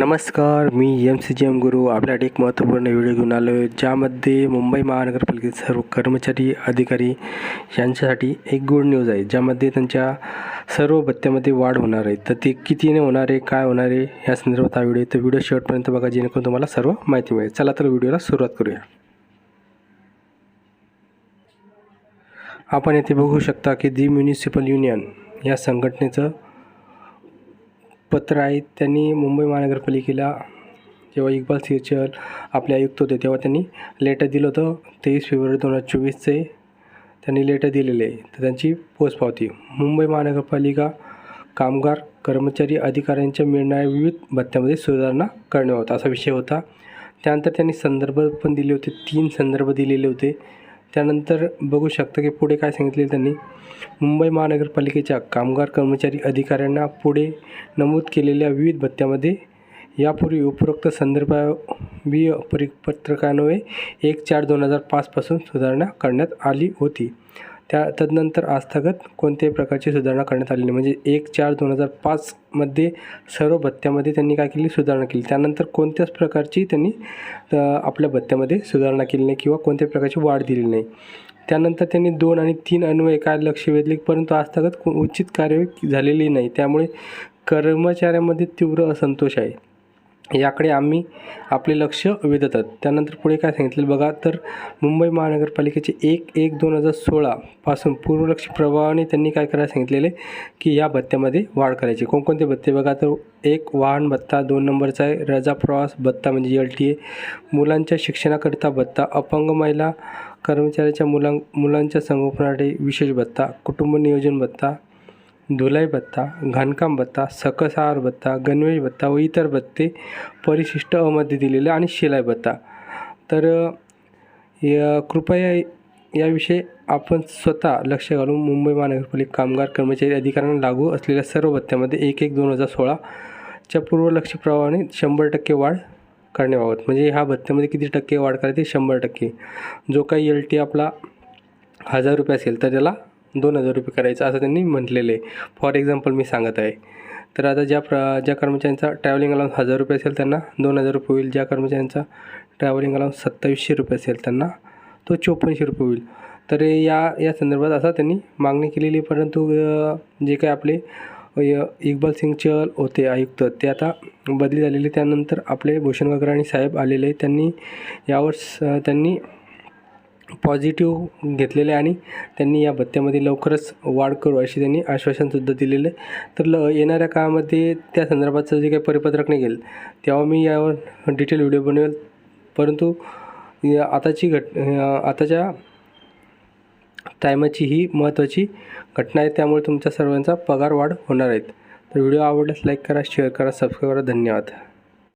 नमस्कार मी M C G M Guru. आपल्यासाठी एक महत्त्वपूर्ण व्हिडिओ घेऊन आलो आहे ज्यामध्ये मुंबई महानगरपालिकेचे सर्व कर्मचारी अधिकारी यांच्यासाठी एक गुड न्यूज आहे ज्यामध्ये त्यांच्या सर्व भत्त्यामध्ये वाढ होणार आहे. तर ते कितीने होणार आहे काय होणार आहे या संदर्भात हा व्हिडिओ तर व्हिडिओ शेवटपर्यंत बघा जेणेकरून तुम्हाला सर्व माहिती मिळेल. चला तर व्हिडिओला सुरुवात करूया. आपण येथे बघू शकता की दी म्युनिसिपल युनियन या संघटनेचं पत्र आहेत त्यांनी मुंबई महानगरपालिकेला जेव्हा इक्बाल सिरचर आपले आयुक्त होते तेव्हा त्यांनी लेटर दिलं होतं. तेवीस फेब्रुवारी दोन हजार चोवीसचे त्यांनी लेटर दिलेले. आहे तर त्यांची पोचपावती मुंबई महानगरपालिका कामगार कर्मचारी अधिकाऱ्यांच्या मिळणाऱ्या विविध भत्त्यामध्ये सुधारणा करण्याबाबत असा विषय होता. त्यानंतर त्यांनी संदर्भ पण दिले होते. तीन संदर्भ दिलेले होते. त्यानंतर बघू शकता की पुढे काय सांगितले त्यांनी. मुंबई महानगरपालिकेच्या कामगार कर्मचारी अधिकाऱ्यांना पुढे नमूद केलेल्या विविध भत्त्यामध्ये यापूर्वी उपरोक्त संदर्भावीय परिपत्रकान्वये एक चार दोन हजार पाचपासून सुधारणा करण्यात आली होती. त्या तदनंतर आस्थगत कोणत्याही प्रकारची सुधारणा करण्यात आली नाही. म्हणजे एक चार दोन हजार पाचमध्ये सर्व भत्त्यामध्ये त्यांनी काय केली? सुधारणा केली. त्यानंतर कोणत्याच प्रकारची त्यांनी आपल्या भत्त्यामध्ये सुधारणा केली नाही किंवा कोणत्याही प्रकारची वाढ दिली नाही. त्यानंतर त्यांनी दोन आणि तीन अन्वये काय लक्ष वेधले? परंतु आस्थगत उचित कार्यवाही झालेली नाही. त्यामुळे कर्मचाऱ्यांमध्ये तीव्र असंतोष आहे. याकडे आम्ही आपले लक्ष वेधतात. त्यानंतर पुढे काय सांगितलं बघा तर मुंबई महानगरपालिकेचे एक एक दोन हजार सोळापासून पूर्वलक्ष प्रभावाने त्यांनी काय करायला सांगितलेले की या भत्त्यामध्ये वाढ करायची. कोणकोणते भत्ते? बघा तर एक वाहन भत्ता दोन नंबरचा आहे रजा प्रवास भत्ता म्हणजे एल टी ए मुलांच्या शिक्षणाकरिता भत्ता अपंग महिला कर्मचाऱ्याच्या मुलां मुलांच्या संगोपनासाठी विशेष भत्ता कुटुंब नियोजन भत्ता धुलाई भत्ता घाणकाम भत्ता सकसहार भत्ता गणवेश भत्ता व इतर भत्ते परिशिष्ट अमध्ये दिलेले आणि शिलाई भत्ता तर या कृपया याविषयी आपण स्वतः लक्ष घालून मुंबई महानगरपालिका कामगार कर्मचारी अधिकाऱ्यांना लागू असलेल्या सर्व भत्त्यामध्ये एक एक दोन हजार सोळाच्या पूर्वलक्ष शंभर टक्के वाढ करण्याबाबत. म्हणजे ह्या भत्त्यामध्ये किती टक्के वाढ करायची? शंभर टक्के. जो काही एल टी आपला हजार रुपये असेल तर त्याला दोन हजार रुपये करायचं असं त्यांनी म्हटलेलं आहे. फॉर एक्झाम्पल मी सांगत आहे. तर आता ज्या प्र ज्या कर्मचाऱ्यांचा ट्रॅव्हलिंग अलाउन्स हजार रुपये असेल त्यांना दोन हजार रुपये होईल. ज्या कर्मचाऱ्यांचा ट्रॅव्हलिंग अलाउन्स सत्तावीसशे रुपये असेल त्यांना तो चोपन्नशे रुपये होईल. तर या या संदर्भात असा त्यांनी मागणी केलेली आहे. परंतु जे काही आपले अ, इक्बाल सिंग चहल होते आयुक्त ते आता बदली झालेले त्यानंतर आपले भूषण गगराणी साहेब आलेले त्यांनी यावर स त्यांनी पॉझिटिव्ह घेतलेले आणि त्यांनी या भत्त्यामध्ये लवकरच वाढ करू अशी त्यांनी आश्वासनसुद्धा दिलेलं आहे. तर ल येणाऱ्या काळामध्ये त्या संदर्भाचं जे काही परिपत्रक निघेल तेव्हा मी यावर डिटेल व्हिडिओ बनवेल. परंतु या आताची घट आताच्या टायमाची ही महत्त्वाची घटना आहे त्यामुळे तुमच्या सर्वांचा पगार वाढ होणार आहेत तर व्हिडिओ आवडल्यास लाईक करा शेअर करा सबस्क्राईब करा. धन्यवाद.